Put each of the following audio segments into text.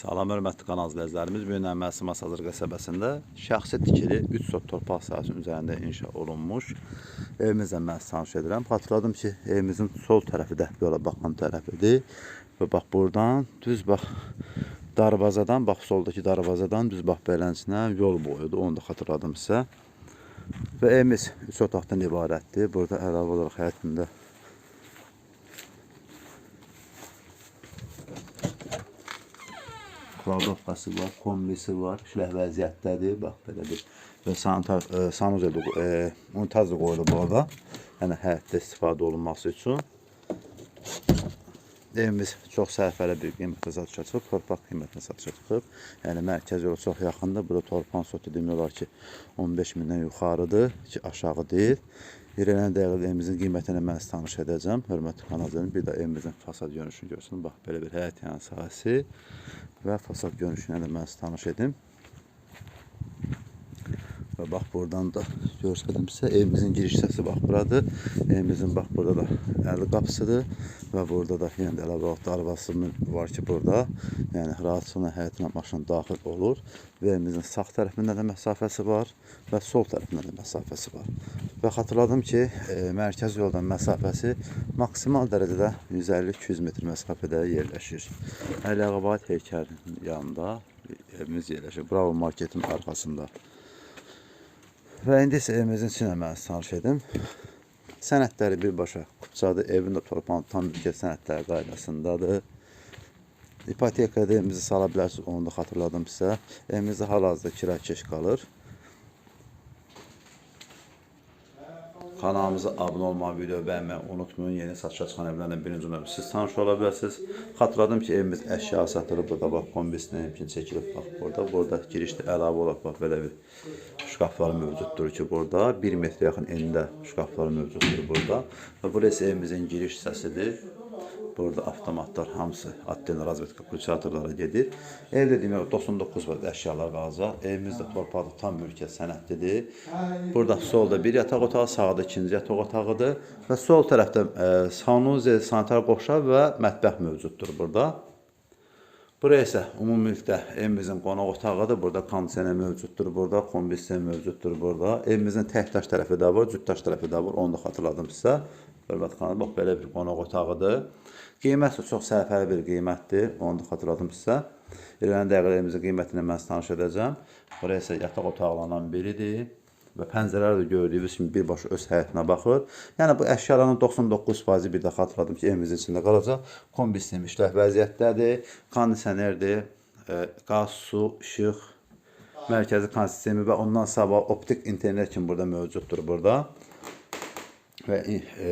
Salam hörmətli kanal izləyicilərimiz. Bu gün Əməsi Masazır qəsəbəsində şəxsi tikili 3 sot torpaq sahəsinin üzərində inşa olunmuş evimizlə mən tanış edirəm. Xatırladım ki, evimizin sol tərəfi də yola baxan tərəfidir. Və bax buradan düz bax darvazadan, bax soldakı darvazadan düz bax beləsinə yol boyudur. Onu da xatırladım sizə. Və evimiz 3 otaqdan ibarətdir. Burada əlavə olaraq həyətində klavdovkası var, kombisi var, işləh vəziyyətdədir. Bax belə bir və sanitar e, sanuzel e, unitaz da qoyulub orada. Yəni həyətdə istifadə olunması üçün. Evimiz çox sərfəli bir qiymətə satışa çıxıb, torpaq qiymətinə satışa çıxıb. Yəni mərkəz yola çox yaxındır. Burada torpağın sotu demək olar ki 15 mindən yuxarıdır, ki aşağı deyil. İrələn dəqiqədə evimizin qiymətini mən sizə tanış edəcəm. Hörmətli kanalcılarım, bir də evimizin fasad görünüşünü görsün. Bax belə bir həyət yanı sahəsi və fasad görünüşünə də mən sizə tanış edim. Və bax buradan da göstərdim sizə. Evimizin giriş hissəsi bax buradır. Evimizin bax burada da əli qapısıdır və burada da yenə də əlavə olaraq darvası var ki burada. Yəni rahatçılıqla həyətinə maşın daxil olur. Və evimizin sağ tərəfində də məsafəsi var və sol tərəfində də məsafəsi var. Və xatırladım ki, e, mərkəz yoldan məsafəsi maksimal dərəcədə 150-200 metr məsafədə yerləşir. Əli Ağabad heykəlinin yanında evimiz yerləşir. Bravo marketin arxasında. Və indi isə evimizin içinə mən tanış edim. Sənədləri birbaşa Qubçadır. Evin də torpağın tam mülkiyyət sənədləri qaydasındadır. İpotekada evimizi sala bilərsiniz, onu da xatırladım sizə. Evimizdə hal-hazırda kira keş qalır. Kanalımıza abunə olmağı, video bəyənməyi unutmayın. Yeni satışa çıxan evlərlə birinci növbə siz tanış ola bilərsiniz. Xatırladım ki, evimiz əşya satılıb. Burada bax kombisinin imkin çəkilib. Bax burada. Burada girişdə əlavə olaraq bax belə bir şkaflar mövcuddur ki, burada 1 metrə yaxın enində şkaflar mövcuddur burada. Və burası evimizin giriş hissəsidir. Burada avtomatlar hamısı Atlen razvedka pulsatorlara gedir. Evdə demək 99 var əşyalar qalacaq. Evimiz də torpaqda tam mülkiyyət sənədlidir. Burada solda bir yataq otağı, sağda ikinci yataq otağıdır və sol tərəfdə e, sanuze, sanitar qoşa və mətbəx mövcuddur burada. Buraya isə ümumilikdə evimizin qonaq otağıdır. Burada kondisioner mövcuddur, burada kombinasiya mövcuddur burada. Evimizin təkdaş tərəfi də var, cütdaş tərəfi də var. Onu da xatırladım sizə. Xanım, bax belə bir qonaq otağıdır. Qiymət də çox sərfəli bir qiymətdir. Onu da xatırladım sizə. İrələn dəqiqədə evimizin qiymətini mən sizə tanış edəcəm. Buraya isə yataq otaqlarından biridir və pəncərələr də gördüyünüz kimi birbaşa öz həyətinə baxır. Yəni bu əşyaların 99%-i bir də xatırladım ki, evimizin içində qalacaq. Kombi sistemi işlək vəziyyətdədir, kondisionerdir, e, qaz, su, işıq, mərkəzi qaz sistemi və ondan sabah optik internet kimi burada mövcuddur burada. Və e,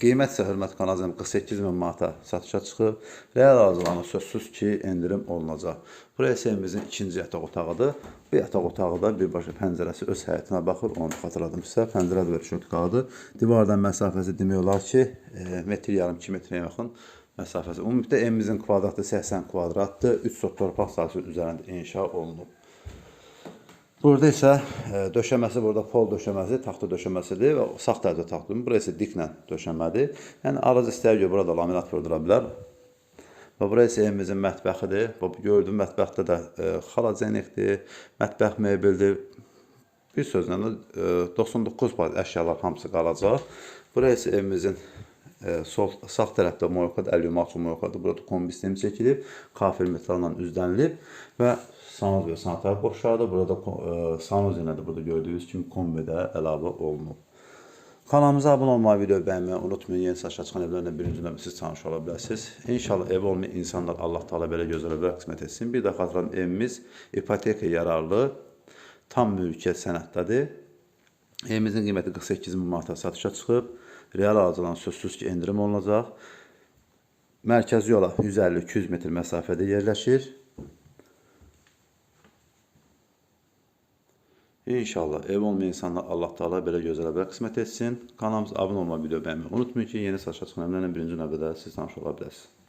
qiymət isə hörmət kanalım 48 min manata satışa çıxıb. Real arzulanan sözsüz ki, endirim olunacaq. Buraya evimizin ikinci yataq otağıdır. Bu yataq otağı da birbaşa pəncərəsi öz həyətinə baxır. Onu xatırladım sizə. Pəncərə də şötqalıdır. Divardan məsafəsi demək olar ki, e, metr yarım 2 metrə yaxın məsafəsi. Ümumilikdə evimizin kvadratı 80 kvadratdır. 3 sot torpaq sahəsi üzərində inşa olunub. Burada isə e, döşəməsi burada pol döşəməsi, taxta döşəməsidir və sağ tərəfdə taxtadır. Bura isə diklə döşəmədir. Yəni alıcı istər ki, burada laminat vurdura bilər. Və bura isə evimizin mətbəxidir. Bu gördüyüm mətbəxdə də e, xalacenikdir, mətbəx mebeldir. Bir sözlə e, 99% əşyalar hamısı qalacaq. Bura isə evimizin sol sağ tərəfdə moyokad, əlyumaçlı moyokadır. Burada kombi sistemi çəkilib, kafir metalla üzdənilib və sanuz və sanitar qoşardır. Burada e, sanuz ilə də burada gördüyünüz kimi kombidə əlavə olunub. Kanalımıza abunə olmağı, video bəyənməyi unutmayın. Yeni saçlar çıxan evlərlə birinci növbə siz tanış ola bilərsiniz. İnşallah ev olmayan insanlar Allah Taala belə gözəl evlər qismət etsin. Bir də xatırlayın, evimiz ipoteka yararlı tam mülkiyyət sənədlədir. Evimizin qiyməti 48 min manata satışa çıxıb. Real alıcılan sözsüz ki, endirim olunacaq. Mərkəzi yola 150-200 metr məsafədə yerləşir. İnşallah ev olmayan insanlar Allah Taala belə gözəl əvvəl qismət etsin. Kanalımıza abunə olmağı, video bəyənməyi unutmayın ki, yeni satışa çıxan əmrlərlə birinci növbədə siz tanış ola bilərsiniz.